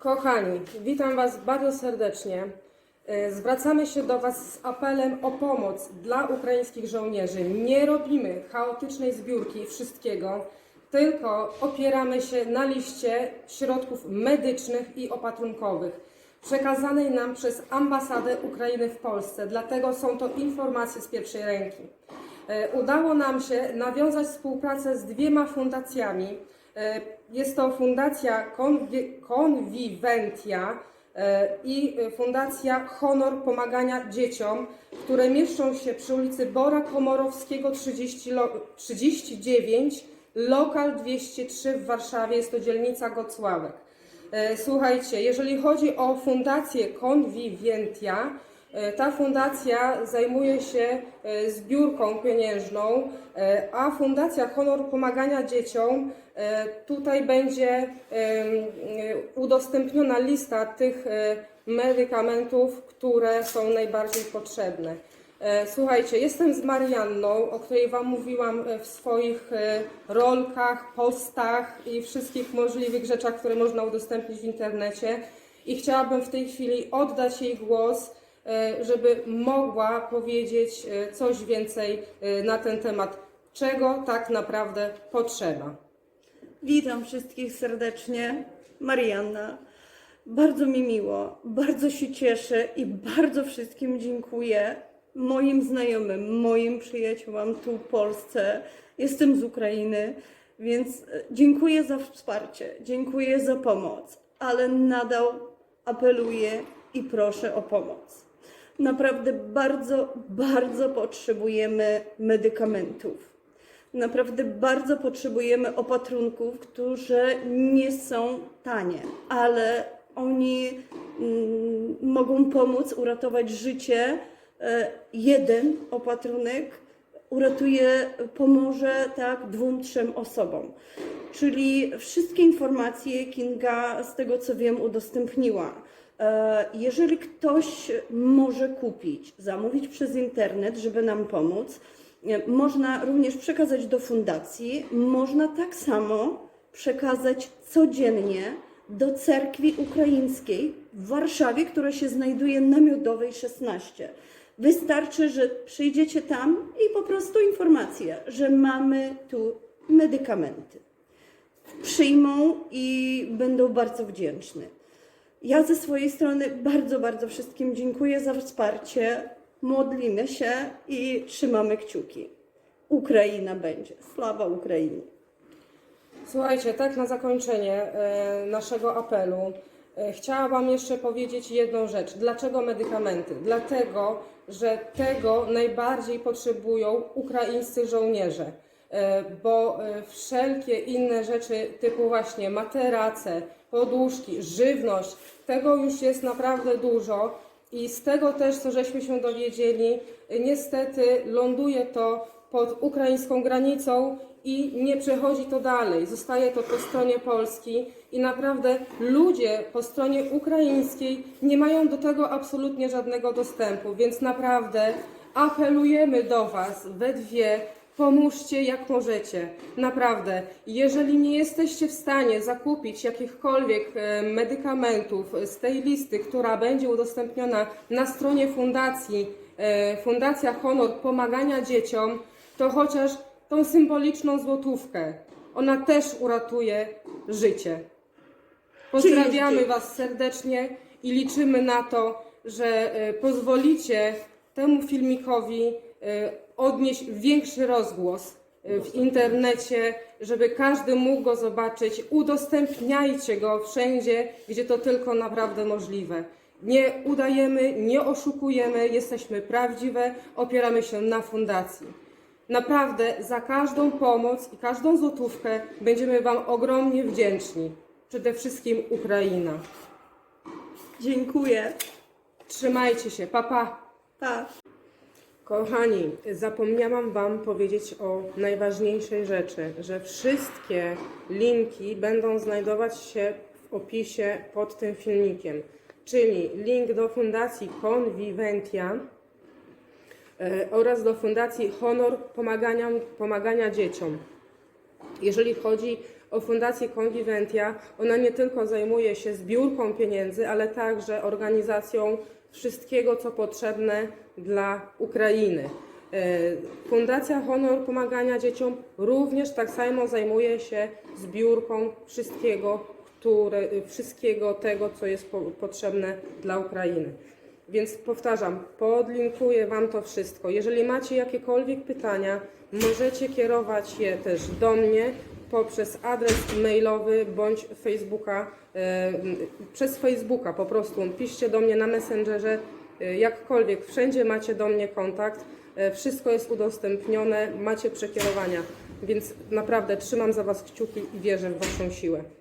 Kochani, witam Was bardzo serdecznie. E, Zwracamy się do Was z apelem o pomoc dla ukraińskich żołnierzy. Nie robimy chaotycznej zbiórki wszystkiego, tylko opieramy się na liście środków medycznych i opatrunkowych przekazanej nam przez ambasadę Ukrainy w Polsce. Dlatego są to informacje z pierwszej ręki. E, Udało nam się nawiązać współpracę z dwiema fundacjami. E, Jest to Fundacja Conviventia e, i Fundacja Honor Pomagania Dzieciom, które mieszczą się przy ulicy Bora Komorowskiego 30, lo- 39, lokal 203 w Warszawie, jest to dzielnica Gocławek. E, Słuchajcie, jeżeli chodzi o fundację Conviventia, e, ta fundacja zajmuje się e, zbiórką pieniężną, e, a Fundacja Honor Pomagania Dzieciom e, tutaj będzie e, udostępniona lista tych e, medykamentów, które są najbardziej potrzebne. E, Słuchajcie, jestem z Marianną, o której Wam mówiłam e, w swoich e, rolkach, postach i wszystkich możliwych rzeczach, które można udostępnić w internecie. I chciałabym w tej chwili oddać jej głos, e, żeby mogła powiedzieć e, coś więcej e, na ten temat, czego tak naprawdę potrzeba. Witam wszystkich serdecznie. Marianna. Bardzo mi miło, bardzo się cieszę i bardzo wszystkim dziękuję. Moim znajomym, moim przyjaciołom tu w Polsce. Jestem z Ukrainy, więc e, dziękuję za wsparcie, dziękuję za pomoc, ale nadal apeluję i proszę o pomoc. Naprawdę bardzo, bardzo potrzebujemy medykamentów. Naprawdę bardzo potrzebujemy opatrunków, które nie są tanie, ale oni mm, mogą pomóc uratować życie. E, Jeden opatrunek uratuje, pomoże tak dwóm, trzem osobom. Czyli wszystkie informacje Kinga, z tego co wiem, udostępniła. E, Jeżeli ktoś może kupić, zamówić przez internet, żeby nam pomóc, e, można również przekazać do fundacji, można tak samo przekazać codziennie do cerkwi ukraińskiej w Warszawie, która się znajduje na Miodowej 16. Wystarczy, że przyjdziecie tam i po prostu informacja, że mamy tu medykamenty. Przyjmą i będą bardzo wdzięczni. Ja ze swojej strony bardzo, bardzo wszystkim dziękuję za wsparcie. Modlimy się i trzymamy kciuki. Ukraina będzie. Sława Ukrainie. Słuchajcie, tak na zakończenie e, naszego apelu e, chciałabym jeszcze powiedzieć jedną rzecz. Dlaczego medykamenty? Dlatego, że tego najbardziej potrzebują ukraińscy żołnierze, bo e, wszelkie inne rzeczy typu właśnie materace, poduszki, żywność, tego już jest naprawdę dużo. I z tego też, co żeśmy się dowiedzieli, e, niestety ląduje to pod ukraińską granicą i nie przechodzi to dalej. Zostaje to po stronie Polski i naprawdę ludzie po stronie ukraińskiej nie mają do tego absolutnie żadnego dostępu, więc naprawdę apelujemy do Was we dwie. Pomóżcie jak możecie. Naprawdę. Jeżeli nie jesteście w stanie zakupić jakichkolwiek e, medykamentów z tej listy, która będzie udostępniona na stronie fundacji, e, Fundacja Honor Pomagania Dzieciom, to chociaż tą symboliczną złotówkę. Ona też uratuje życie. Pozdrawiamy. Was serdecznie i liczymy na to, że e, pozwolicie temu filmikowi e, odnieść większy rozgłos e, w internecie, żeby każdy mógł go zobaczyć. Udostępniajcie go wszędzie, gdzie to tylko naprawdę możliwe. Nie udajemy, nie oszukujemy, jesteśmy prawdziwe, opieramy się na fundacji. Naprawdę za każdą pomoc i każdą złotówkę będziemy Wam ogromnie wdzięczni. Przede wszystkim Ukraina. Dziękuję. Trzymajcie się, papa. Pa. Pa. Kochani, zapomniałam Wam powiedzieć o najważniejszej rzeczy, że wszystkie linki będą znajdować się w opisie pod tym filmikiem, czyli link do Fundacji Conviventia e, oraz do Fundacji Honor Pomagania, Pomagania Dzieciom. Jeżeli chodzi o Fundacji Conviventia. Ona nie tylko zajmuje się zbiórką pieniędzy, ale także organizacją wszystkiego, co potrzebne dla Ukrainy. E, Fundacja Honor Pomagania Dzieciom również tak samo zajmuje się zbiórką wszystkiego, które, wszystkiego tego, co jest po, potrzebne dla Ukrainy. Więc powtarzam, podlinkuję Wam to wszystko. Jeżeli macie jakiekolwiek pytania, możecie kierować je też do mnie poprzez adres mailowy bądź Facebooka, e, przez Facebooka po prostu. Piszcie do mnie na Messengerze, e, jakkolwiek, wszędzie macie do mnie kontakt. E, Wszystko jest udostępnione, macie przekierowania, więc naprawdę trzymam za Was kciuki i wierzę w Waszą siłę.